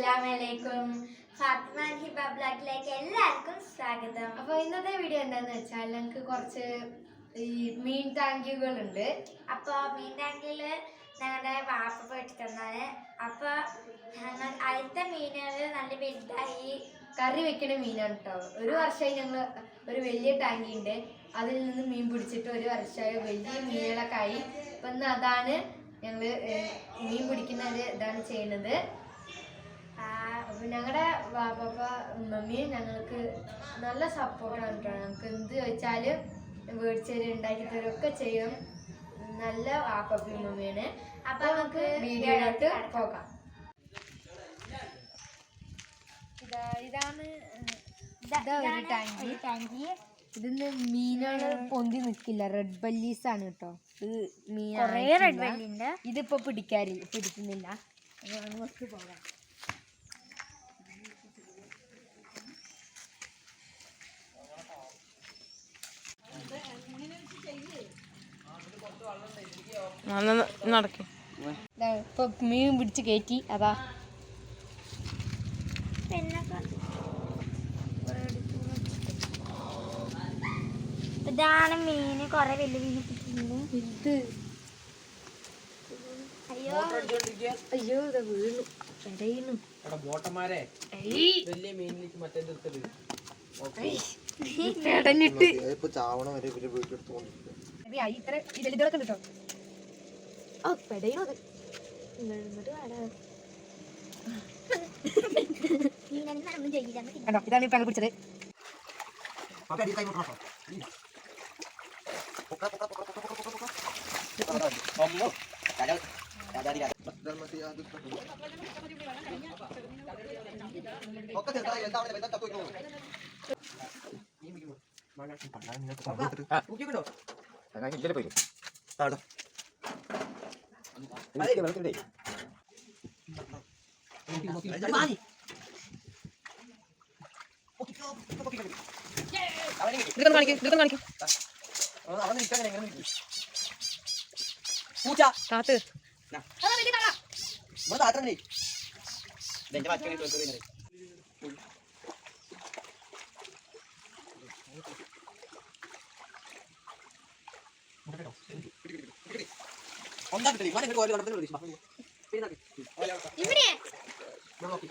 അസ്സലാമലൈക്കും. ഫാത്തിമ ഹിബ ബ്ലോഗിലേക്ക് എല്ലാവർക്കും സ്വാഗതം. അപ്പോൾ ഇന്നത്തെ വീഡിയോ എന്താന്ന് വെച്ചാൽ ഞങ്ങൾക്ക് കുറച്ച് ഈ മീൻ ടാങ്കികൾ ഉണ്ട് അപ്പൊ മീൻ ടാങ്കിൽ ഞങ്ങളുടെ വാപ്പ പോയിട്ട് തന്നാണ്. അപ്പൊ ഞങ്ങൾ അടുത്ത മീനുകൾ നല്ല വലുതായി കറി വെക്കണ മീനാണ് കേട്ടോ ഒരു വർഷമായി ഞങ്ങൾ ഒരു വലിയ ടാങ്കി ഉണ്ട് അതിൽ നിന്ന് മീൻ പിടിച്ചിട്ട് ഒരു വർഷമായി വലിയ മീനുകളൊക്കെ ആയി. അപ്പൊ അതാണ് ഞങ്ങൾ മീൻ പിടിക്കുന്ന ഒരു ഇതാണ് ചെയ്യുന്നത്. ഞങ്ങളുടെ വാപ്പ മമ്മിയും ഞങ്ങൾക്ക് നല്ല സപ്പോർട്ടാണ് കേട്ടോ ഞങ്ങൾക്ക് എന്ത് ചോദിച്ചാലും വീഴ്ചയിൽ ഉണ്ടാക്കി തരും ഒക്കെ ചെയ്യും. നല്ല വാപ്പയും മമ്മിയാണ് അപ്പൊ നമുക്ക് വീഡിയോയിലോട്ട്. പോകാം. ഇതാ ഇതാണ് ഇതാ- ഒരു ടാങ്കി. ടാങ്കി. ഇതിന്ന് മീനാണ് പൊന്തി നിൽക്കില്ല. റെഡ് ബല്ലീസ് ആണ് കേട്ടോ ഇത് മീൻ ഇതിപ്പോ പിടിക്കാറില്ല പിടിക്കുന്നില്ല. നമുക്ക് പോകാം. നടക്കും. ദാ ഇപ്പൊ മീൻ പിടിച്ച് കയറ്റി അതാ. ഇതാണ് മീന് കൊറേ വലിയ മീൻ കിട്ടുന്നുണ്ട് ഇത്. അയ്യോ. അയ്യോ ഇതാ വീണു. ബോട്ടന്മാരെ. വലിയ മീനിലേക്ക് മറ്റേ ഇത്ര ഇതിലൊക്കെ കിട്ടോ കണ്ടോ ഇതാണ് ഇപ്പൊ പിടിച്ചത് ഒക്കെ ചെറുതായി എന്താ അവിടെ ചത്തു വെക്കണോ ഊക്കിക്കൊണ്ടോ ആടോ പൂച്ച താത്ത് ഒന്നാ കിട്ടില്ല ഇവനെ ഇങ്ങോട്ട് കടന്നു വിളിച്ചു ഇവിടെ ബ്ലോക്ക്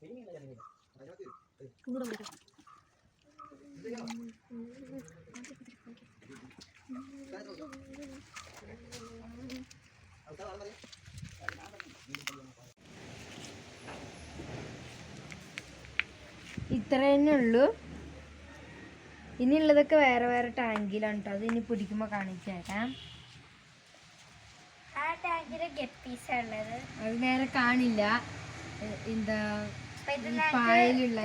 ചെയ്യുന്നു ഇത്ര തന്നെ ഉള്ളൂ. ഇനിയുള്ളതൊക്കെ വേറെ വേറെ ടാങ്കിലാണ് കേട്ടോ അത് ഇനി പിടിക്കുമ്പോൾ കാണിച്ചേക്കാം. തരാം ആ ടാങ്കിൽ അത് നേരെ കാണില്ല. എന്താ പായലുള്ള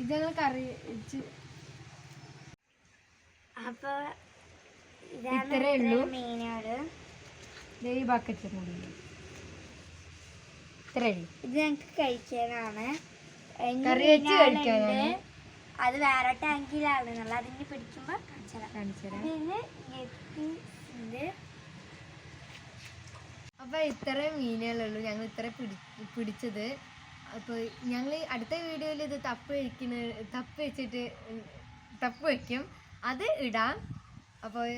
ഇതൊക്കെ കറി വെച്ച് അപ്പൊ ഇത്രേ ഉള്ളൂ. ദേ ഈ ബക്കറ്റ് കൂടി ഇത്രേ. ഇത് ഞങ്ങൾക്ക് കഴിക്കാനാണ് കറി വെച്ച് മീനുകളുണ്ട്. കഴിക്കാനാണ്. അത് വേറെ ടാങ്കിലാണ് ഉള്ളത് അതിന് പിടിക്കുമ്പോ കാണിച്ചതാ കാണിച്ചു തരാം പിന്നെ ഉണ്ട് അപ്പൊ ഇത്രയും മീനുകളുള്ളൂ ഞങ്ങൾ ഇത്ര പിടി പിടിച്ചത്. അപ്പോൾ ഞങ്ങൾ അടുത്ത വീഡിയോയിൽ ഇത് തപ്പ് വയ്ക്കുന്ന തപ്പ് വെച്ചിട്ട് തപ്പ് വയ്ക്കും അത് ഇടാം. അപ്പോൾ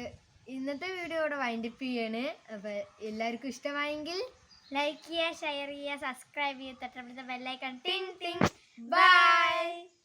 ഇന്നത്തെ വീഡിയോ ഇവിടെ വൈൻഡപ്പ് ചെയ്യാണ്. അപ്പോൾ എല്ലാവർക്കും ഇഷ്ടമായെങ്കിൽ ലൈക്ക് ചെയ്യുക ഷെയർ ചെയ്യുക സബ്സ്ക്രൈബ് ചെയ്യുക തൊട്ടടുത്ത ബെല്ലൈക്കൺ ടിങ് ടിങ് ബൈ